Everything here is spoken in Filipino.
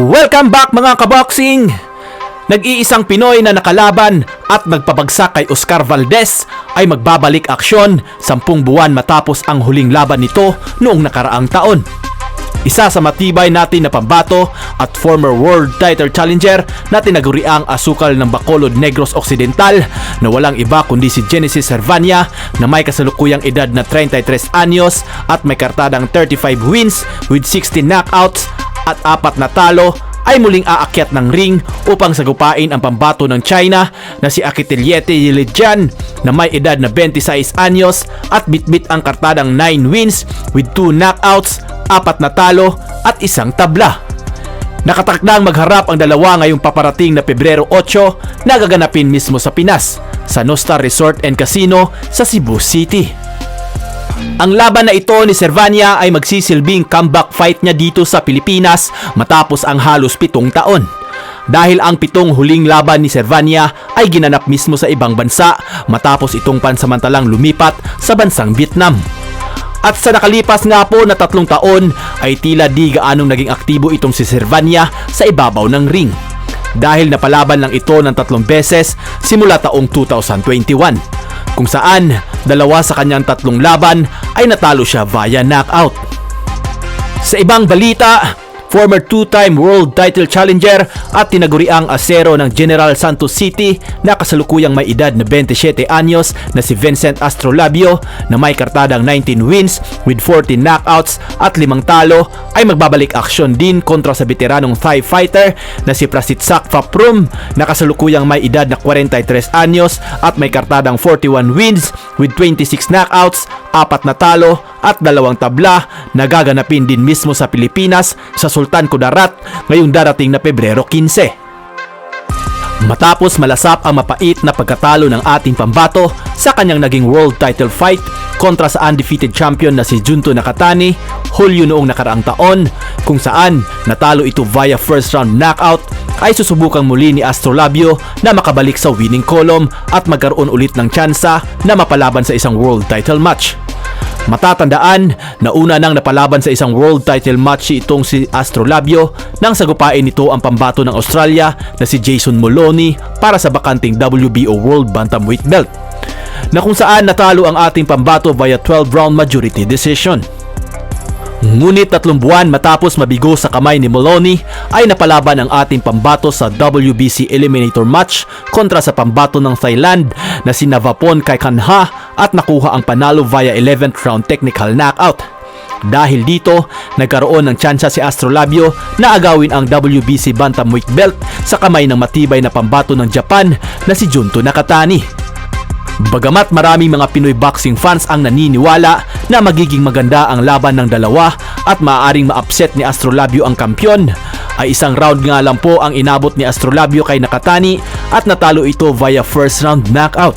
Welcome back mga kaboxing! Nag-iisang Pinoy na nakalaban at nagpabagsak kay Oscar Valdez ay magbabalik aksyon sampung buwan matapos ang huling laban nito noong nakaraang taon. Isa sa matibay natin na pambato at former world title challenger na tinaguriang asukal ng Bacolod Negros Occidental na walang iba kundi si Genesis Servania na may kasalukuyang edad na 33 anyos at may kartadang 35 wins with 16 knockouts at apat na talo ay muling aakyat ng ring upang sagupain ang pambato ng China na si Akitiliete Yilijian na may edad na 26 anyos at bitbit ang kartadang 9 wins with 2 knockouts, apat na talo at isang tabla. Nakatakdang magharap ang dalawa ngayong paparating na Pebrero 8 na gaganapin mismo sa Pinas sa Nostar Resort and Casino sa Cebu City. Ang laban na ito ni Servania ay magsisilbing comeback fight niya dito sa Pilipinas matapos ang halos pitong taon. Dahil ang pitong huling laban ni Servania ay ginanap mismo sa ibang bansa matapos itong pansamantalang lumipat sa bansang Vietnam. At sa nakalipas nga po na tatlong taon ay tila di gaanong naging aktibo itong si Servania sa ibabaw ng ring. Dahil napalaban lang ito ng tatlong beses simula taong 2021 kung saan dalawa sa kanyang tatlong laban ay natalo siya via knockout. Sa ibang balita, former two-time world title challenger at tinaguriang asero ng General Santos City na kasalukuyang may edad na 27 anyos na si Vincent Astrolabio na may kartadang 19 wins with 14 knockouts at 5 talo ay magbabalik aksyon din kontra sa veteranong Thai fighter na si Prasitsak Faprum na kasalukuyang may edad na 43 anyos at may kartadang 41 wins with 26 knockouts, apat na talo at dalawang tabla na gaganapin din mismo sa Pilipinas sa Sultan Kudarat ngayong darating na Pebrero 15. Matapos malasap ang mapait na pagkatalo ng ating pambato sa kanyang naging world title fight kontra sa undefeated champion na si Junto Nakatani Hulyo noong nakaraang taon kung saan natalo ito via first round knockout ay susubukang muli ni Astrolabio na makabalik sa winning column at magkaroon ulit ng tsansa na mapalaban sa isang world title match. Matatandaan na una nang napalaban sa isang world title match itong si Astrolabio nang sagupain nito ang pambato ng Australia na si Jason Moloney para sa bakanting WBO World Bantamweight Belt na kung saan natalo ang ating pambato via 12 round majority decision. Ngunit tatlong buwan matapos mabigo sa kamay ni Moloney ay napalaban ang ating pambato sa WBC Eliminator match kontra sa pambato ng Thailand na si Navapon Kaikanha at nakuha ang panalo via 11th round technical knockout. Dahil dito, nagkaroon ng tsansa si Astrolabio na agawin ang WBC Bantamweight belt sa kamay ng matibay na pambato ng Japan na si Junto Nakatani. Bagamat maraming mga Pinoy boxing fans ang naniniwala na magiging maganda ang laban ng dalawa at maaaring ma-upset ni Astrolabio ang kampyon, ay isang round nga lang po ang inabot ni Astrolabio kay Nakatani at natalo ito via first round knockout.